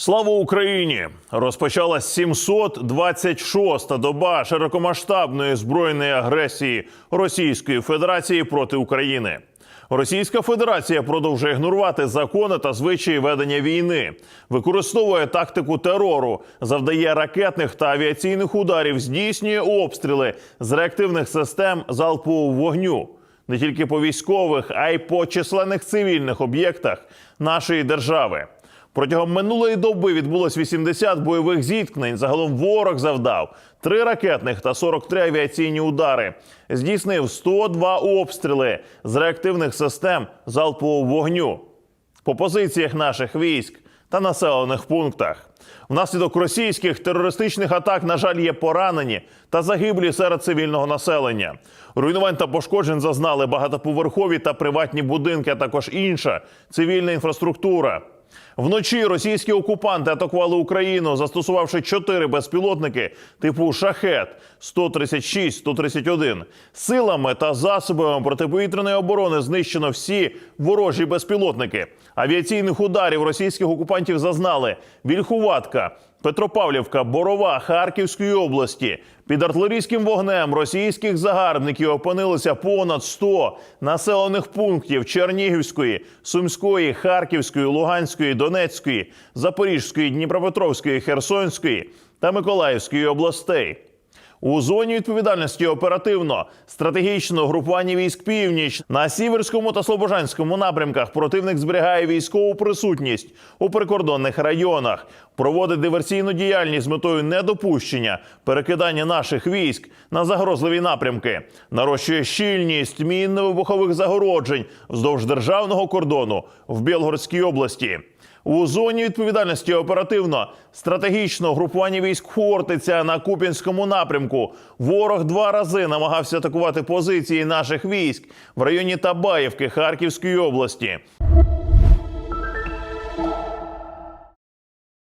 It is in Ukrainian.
Слава Україні! Розпочалась 726-та доба широкомасштабної збройної агресії Російської Федерації проти України. Російська Федерація продовжує ігнорувати закони та звичаї ведення війни, використовує тактику терору, завдає ракетних та авіаційних ударів, здійснює обстріли з реактивних систем залпового вогню не тільки по військових, а й по численних цивільних об'єктах нашої держави. Протягом минулої доби відбулось 80 бойових зіткнень. Загалом ворог завдав 3 ракетних та 43 авіаційні удари. Здійснив 102 обстріли з реактивних систем залпового вогню по позиціях наших військ та населених пунктах. Внаслідок російських терористичних атак, на жаль, є поранені та загиблі серед цивільного населення. Руйнувань та пошкоджень зазнали багатоповерхові та приватні будинки, а також інша цивільна інфраструктура. Вночі російські окупанти атакували Україну, застосувавши чотири безпілотники типу шахет 136-131. Силами та засобами протиповітряної оборони знищено всі ворожі безпілотники. Авіаційних ударів російських окупантів зазнали Вільхуватка, Петропавлівка, Борова Харківської області. Під артилерійським вогнем російських загарбників опинилися понад 100 населених пунктів Чернігівської, Сумської, Харківської, Луганської, Донецької, Запорізької, Дніпропетровської, Херсонської та Миколаївської областей. У зоні відповідальності оперативно. Стратегічно групування військ північ. На сіверському та слобожанському напрямках противник зберігає військову присутність у прикордонних районах, проводить диверсійну діяльність з метою недопущення перекидання наших військ на загрозливі напрямки, нарощує щільність мінно-вибухових загороджень вздовж державного кордону в Білгородській області. У зоні відповідальності оперативно стратегічно групування військ Хортиця на Куп'янському напрямку. Ворог два рази намагався атакувати позиції наших військ в районі Табаївки Харківської області.